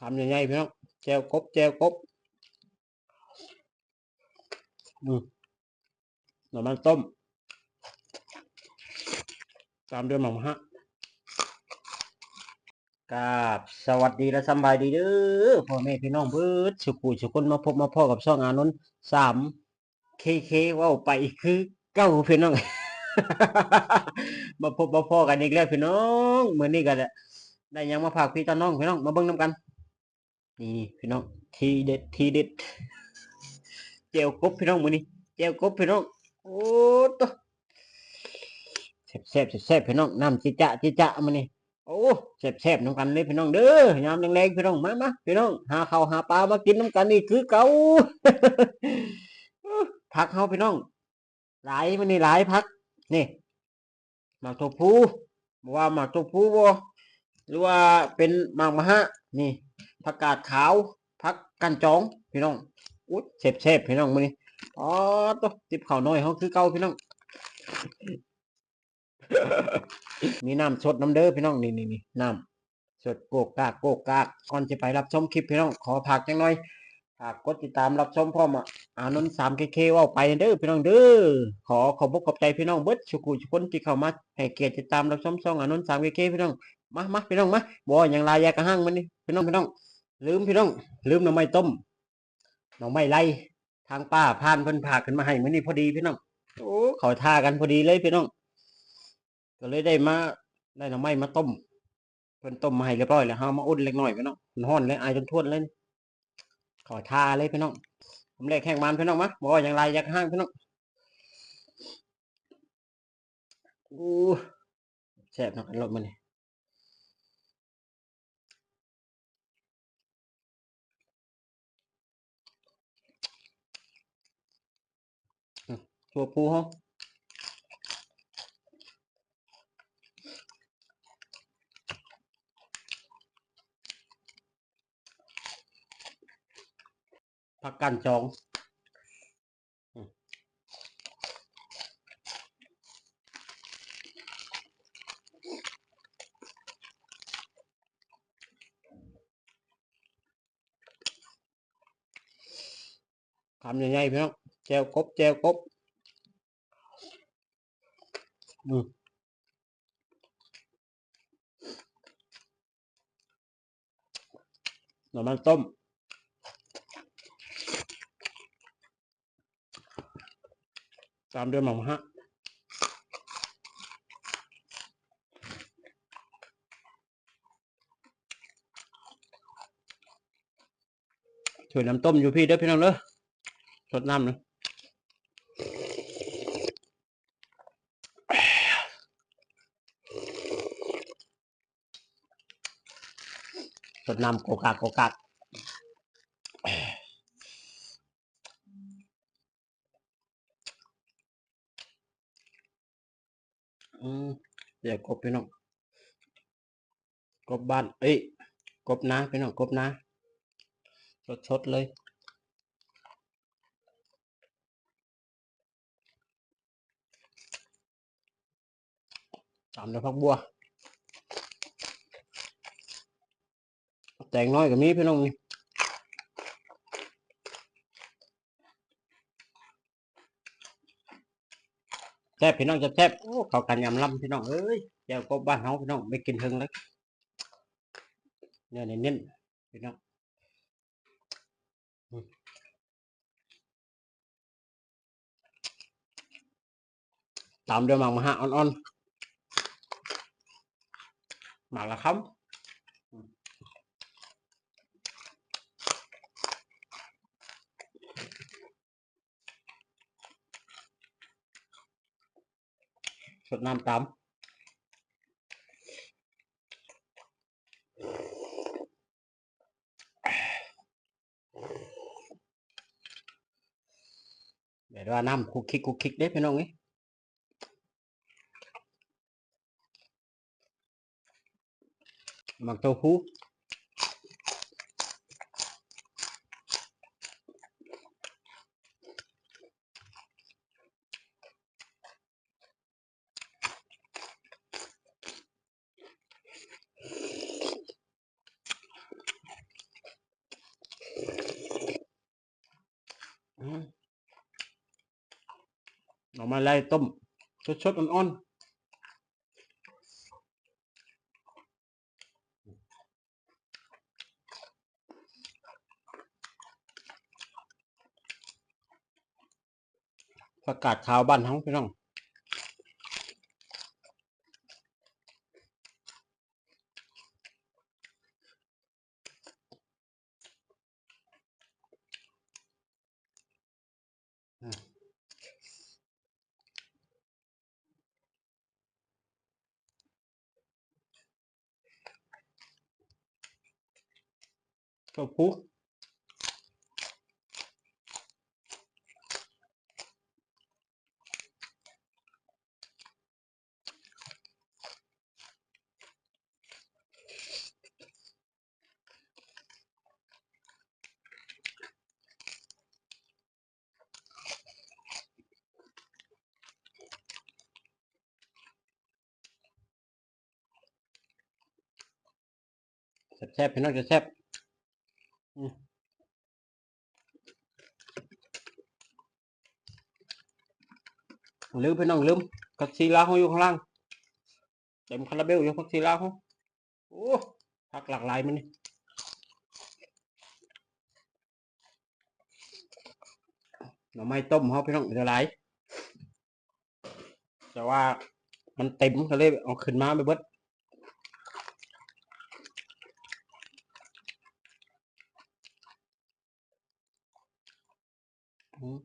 คำใหญ่ๆพี่น้องแจวกบแจวกบอืมหน่อมันต้ม ตามด้วยหม่อมฮะกาบสวัสดีและสบายดีเด้อพ่อแม่พี่น้องเบิดสุขุสุคนมาพบมาพ่อกับช่องอานนท์สามเคเคว้าไปคือเก้าพี่น้อง มาพบมาพ่อกันอีกแล้วพี่น้องเหมือนนี้กันแหละได้ยังมาฝากพี่ตาน้องพี่น้องมาเบิ่งน้ำกัน นี่พี่น้องทีเด็ดทีเด็ดเจียวกบพี่น้องมือนี้เจียวกบพี่น้องโอ้ตัวแซ่บๆแซ่บพี่น้องน้ำจิจะจิจะมือนี้โอ้แซ่บๆน้ำกันเลยพี่น้องเด้อยามแรงๆพี่น้องมามาพี่น้องหาข้าวหาปลามากินน้ำกันนี่คือเก่าพักเฮาพี่น้องหลายมื้อนี้หลายพักนี่หมากตัวผู้ว่าหมากตัวผู้บ่หรือว่าเป็นหมากมะฮะนี่ ผักกาดขาวผักกันจองพี่น้องอุ๊ยเซฟเซฟพี่น้องมื้อนี้อ๋อตัวติบข้าวน้อยเฮาคือเก่าพี่น้อง มีน้ำสดน้ำเด้อพี่น้องนี่นี่นี่น้ำสดโกกกากโกกกากก่อนจะไปรับชมคลิปพี่น้องขอผักจังหน่อยฝากกดติดตามรับชมพร้อมอะอานนท์สามเคเคว่าไปเด้อพี่น้องเด้อขอขอบอกขอบใจพี่น้องเบิดชุกุชุคนที่เข้ามาให้เกียรติติดตามรับชมช่องอานนท์สามเคเคพี่น้องมามาพี่น้องมาบ่อย่างลายยากระห้างมันนี่พี่น้องพี่น้อง ลืมพี่น้อง ลืมหน่อไม้ต้มหน่อไม้ไล่ทางป้าพานเพิ่นพาขึ้นมาให้มื้อนี้พอดีพี่น้องโอ้เขาท่ากันพอดีเลยพี่น้อง ก็เลยได้มาได้หน่อไม้มาต้มเพิ่นต้มมาให้เรียบร้อยแล้วเฮามาอุ่นเล็กน้อยพี่น้องมันร้อนเลยอายจนท่วนเลยนี่ขอท่าเลยพี่น้องผมแรกแข่งมันพี่น้องมะบอกว่าอย่างไรอยากห้างพี่น้องอู้แซ่บเนาะกันรถมันนี่ตั วปูเขาผักกันจองอืมคำใหญ่ๆพี่น้องแจวกบแจวกบ อืมหน่อมันต้มตามด้วยหม่อมฮะช่วยน้ำต้มอยู่พี่เด้อพี่น้องเด้อสดน้ำเนอะ สดน้ำโกกากโกกากอืมเดี๋ยวกบพี่น้องกบบ้าน เอ้ยกบนาพี่น้องกบนาสดสดเลยตามด้วยผักบัว แตงน้อยกับมีพี่น้องนี่แซ่บพี่น้องจะแซ่บโอ้เขากันยำลำพี่น้องเอ้ยเจ้าก็บ้านเฮาพี่น้องไม่กินถึงเลยเนี่ยเน้นๆพี่น้องตามด้วยหมากมะฮะอ่อนๆหมาละคำส ดน้ำตามเดี๋ยวว่าน้ำคุกคิ เองนี่หมักเต้ามาไล่ต้มชดๆอ่อนๆประกาศข่าวบ้านทั้งพี่น้อง ก็ปุ๊กแซ่บๆพี่น้องจะแซ่บ ลืมพี่น้องลืมผักชีลาเขาอยู่ข้างล่างเต็มคาราเบลอยู่ผักชีลาเขาโอ้ผักหลากหลายมันนี่หน่อไม้ต้มเขาพี่น้องจะหลายแต่ว่ามันเต็มก็เลยเอาขึ้นมาไปเบิด อืม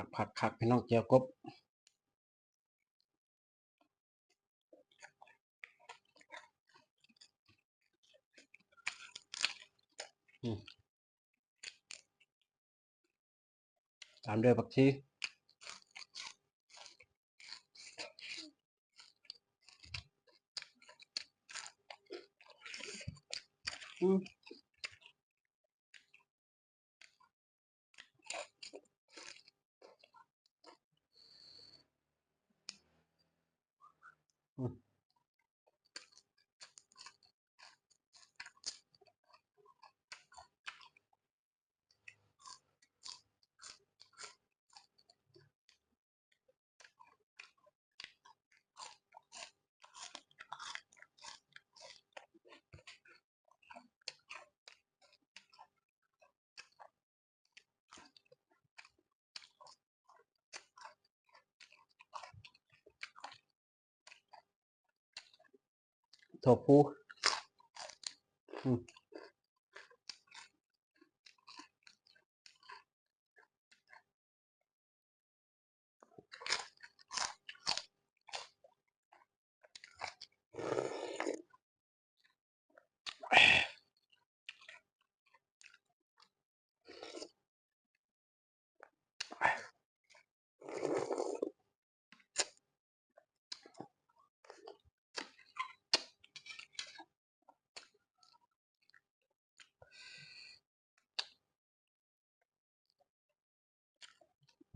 ขักผักขักพี่น้องเจียวกบอืมตามด้วยผักชีอืม โถ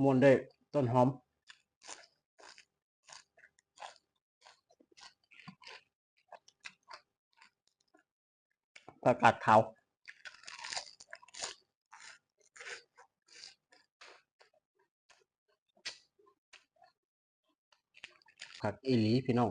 มวนด้วยต้นหอมประกาศขาวผักอีหลีพี่น้อง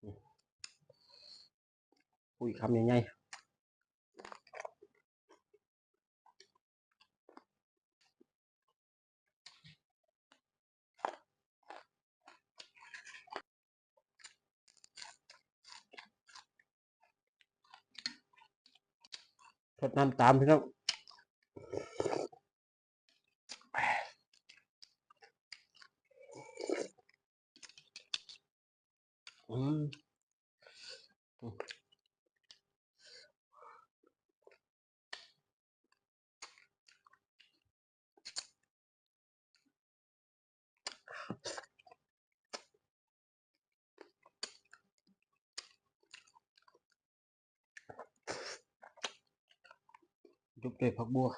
อืมผักชีลา น้ำตามพี่น้องอืม ยุบด้วยผักบัว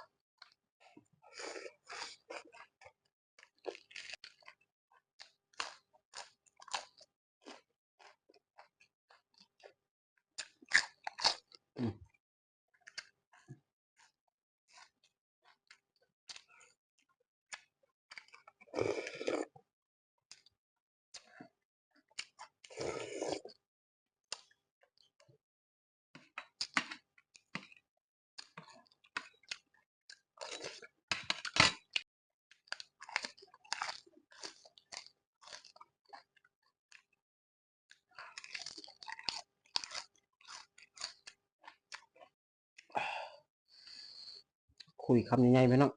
คุยคำใหญ่ๆไปเนาะ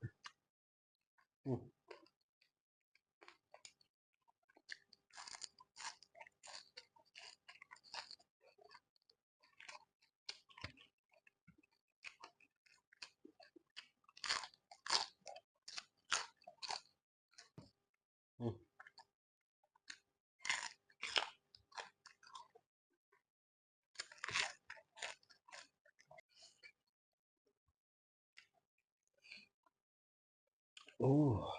โ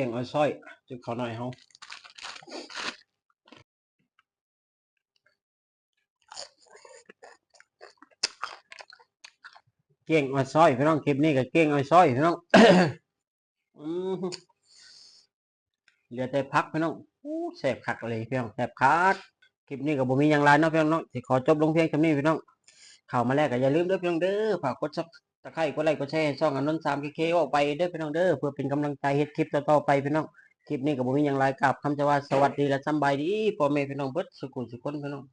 กี่ยงเอาสร้อยจุดเขาหน่อยเฮาเกี่ยงเอาสร้อยพี่น้องคลิปนี้ก็เกี่ยงเอาสร้อยพี่น้องเหลือแต่พักพี่น้องแสบคักเลยพี่น้องแสบคักคลิปนี้ก็บ่มีหยังหลายเนาะพี่น้องเนาะสิขอจบลงเพียงเท่านี้พี่น้องเข้ามาแล้วก็อย่าลืมเด้อพี่น้องเด้อฝากกดซับ ตะไคร้กดไลค์กดแชร์ช่องอันนนสามเคออกไปเด้อพี่น้องเด้อเพื่อเป็นกำลังใจเฮ็ดคลิปต่อๆไปพี่น้องคลิปนี้กับผมีหยังไลายกับคำจะว่าสวัสดีและสำบายดีพ่อแม่พี่น้องเบิดสุขุสุขคนพี่น้อง